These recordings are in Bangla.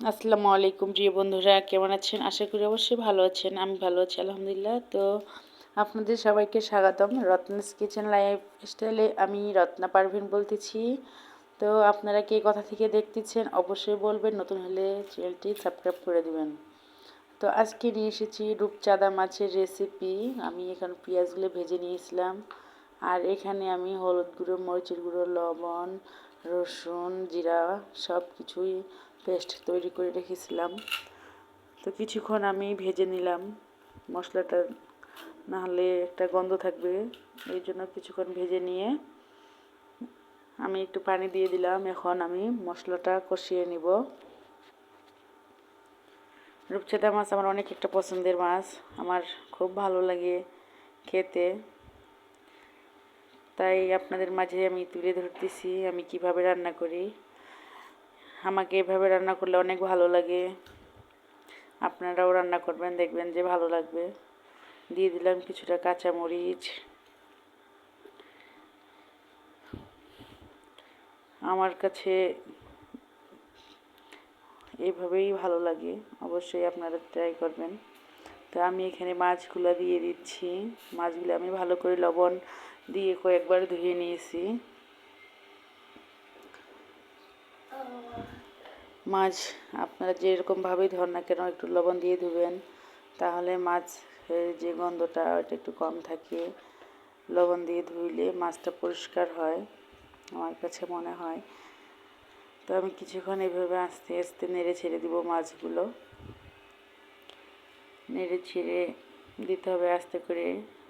আসসালামু আলাইকুম, প্রিয় বন্ধুরা, কেমন আছেন? আশা করি অবশ্যই ভালো আছেন, আমি ভালো আছি, আলহামদুলিল্লাহ। তো আপনাদের সবাইকে স্বাগতম, রত্নাস কিচেন লাইফ স্টাইলে আমি রত্না পারভিন বলতেছি। তো আপনারা কে কথা থেকে দেখতেছেন, অবশ্যই বলবেন, নতুন হলে চ্যানেলটি সাবস্ক্রাইব করে দিবেন। তো আজকে নিয়ে এসেছি রূপচাঁদা মাছের রেসিপি আমি এখানে পেঁয়াজগুলো ভেজে নিয়েছিলাম। আর এখানে আমি হলুদ গুঁড়ো, মরিচের গুঁড়ো, লবণ রসুন, জিরা, সব কিছুই পেস্ট তৈরি করে রেখেছিলাম। তো কিছুক্ষণ আমি ভেজে নিলাম। মশলাটা না হলে একটা গন্ধ থাকবে, এই জন্য কিছুক্ষণ ভেজে নিয়ে আমি একটু পানি দিয়ে দিলাম। এখন আমি মশলাটা কষিয়ে নিব। রূপচাঁদা মাছ আমার অনেক একটা পছন্দের মাছ। আমার খুব ভালো লাগে খেতে। তাই আপনাদের মাঝে আমি তুলে ধরতেছি আমি কীভাবে রান্না করি। আমাকে এভাবে রান্না করলে অনেক ভালো লাগে। আপনারাও রান্না করবেন, দেখবেন যে ভালো লাগবে। দিয়ে দিলাম কিছুটা কাঁচামরিচ। আমার কাছে এভাবেই ভালো লাগে, অবশ্যই আপনারা ট্রাই করবেন। তো আমি এখানে মাছগুলো দিয়ে দিচ্ছি। মাছগুলো আমি ভালো করে লবণ দিয়ে কয়েকবার ধুয়ে নিয়েছি। মাছ আপনারা যেরকমভাবেই ধর না কেন একটু লবণ দিয়ে ধুবেন, তাহলে মাছ যে গন্ধটা ওটা একটু কম থাকে। লবণ দিয়ে ধুইলে মাছটা পরিষ্কার হয়, আমার কাছে মনে হয়। তো আমি কিছুক্ষণ এভাবে আস্তে আস্তে নেড়ে ছেড়ে দিব মাছগুলো। নেড়ে ছেড়ে দিতে হবে আস্তে করে।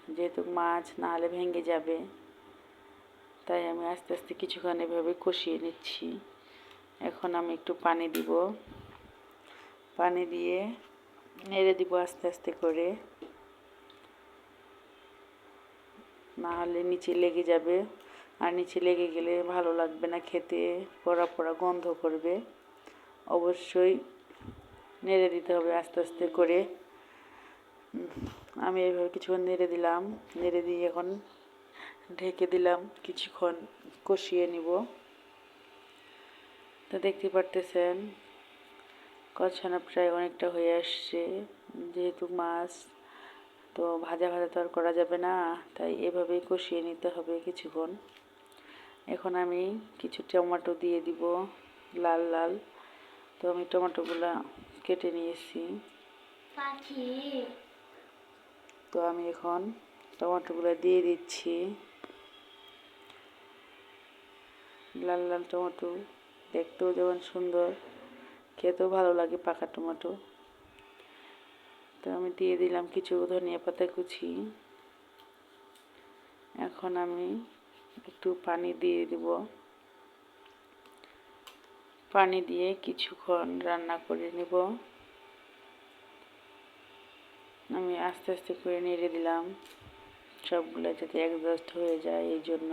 যেহেতু মাছ না হলে ভেঙে যাবে, তাই আমি আস্তে আস্তে কিছুক্ষণ এভাবে কষিয়ে নিচ্ছি। এখন আমি একটু পানি দিব। পানি দিয়ে নেড়ে দিব আস্তে আস্তে করে। না হলে নিচে লেগে যাবে। আর নিচে লেগে গেলে ভালো লাগবে না, খেতে পড়া পড়া গন্ধ করবে। অবশ্যই নেড়ে দিতে হবে আস্তে আস্তে করে। আমি এইভাবে কিছুক্ষণ নেড়ে দিলাম, নেড়ে দিয়ে এখন ঢেকে দিলাম, কিছুক্ষণ কষিয়ে নিব। তো দেখতে পারতেছেন, কষানো প্রায় অনেকটা হয়ে আসছে। যেহেতু মাছ, তো ভাজা ভাজা তো আর করা যাবে না, তাই এভাবেই কষিয়ে নিতে হবে কিছুক্ষণ। এখন আমি কিছু টমেটো দিয়ে দিব, লাল লাল। তো আমি টমেটোগুলো কেটে নিয়েছি। তো আমি এখন টমেটোগুলো দিয়ে দিচ্ছি। লাল লাল টমেটো, দেখতেও যেমন সুন্দর, খেতেও ভালো লাগে পাকা টমেটো। তো আমি দিয়ে দিলাম কিছু ধনিয়া পাতা কুচি। এখন আমি একটু পানি দিয়ে দেব। পানি দিয়ে কিছুক্ষণ রান্না করে নেব। আমি আস্তে আস্তে করে নেড়ে দিলাম। সবগুলো যাতে অ্যাডজাস্ট হয়ে যায় এই জন্য।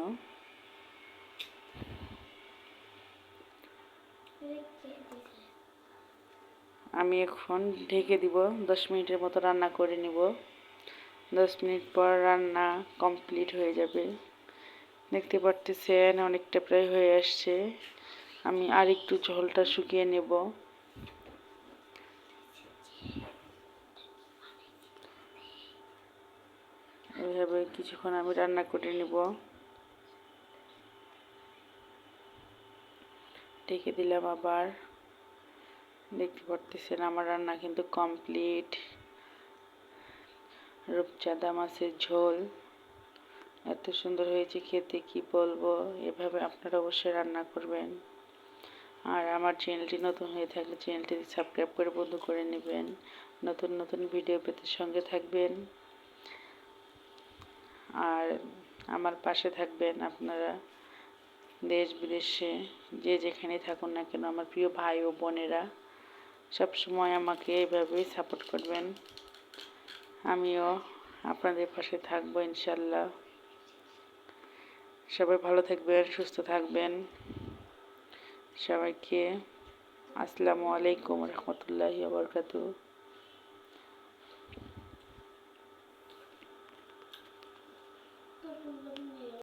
আমি এখন ঢেকে দিব, দশ মিনিটের মতো রান্না করে নিব। দশ মিনিট পর রান্না কমপ্লিট হয়ে যাবে। দেখতে পারতেছেন অনেকটা প্রায় হয়ে আসছে। আমি আর একটু ঝোলটা শুকিয়ে নেব। এইভাবে কিছুক্ষণ আমি রান্না করে নেব। ঢেকে দিলাম আবার। দেখতে পারতেছেন আমার রান্না কিন্তু কমপ্লিট। রূপচাঁদা মাছের ঝোল। এত সুন্দর হয়েছে খেতে, কি বলব? এভাবে আপনারা অবশ্যই রান্না করবেন। আর আমার চ্যানেলটি নতুন হয়ে থাকলে চ্যানেলটি সাবস্ক্রাইব করে বন্ধু করে নেবেন। নতুন নতুন ভিডিও পেতে সঙ্গে থাকবেন। আর আমার পাশে থাকবেন আপনারা দেশ বিদেশে, যে যেখানে থাকুন না কেন, আমার প্রিয় ভাই ও বোনেরা সব সময় আমাকে এভাবেই সাপোর্ট করবেন। আমিও আপনাদের পাশে থাকব ইনশাল্লাহ। সবাই ভালো থাকবেন, সুস্থ থাকবেন। সবাইকে আসসালামু আলাইকুম রহমতুল্লাহি বরকাতু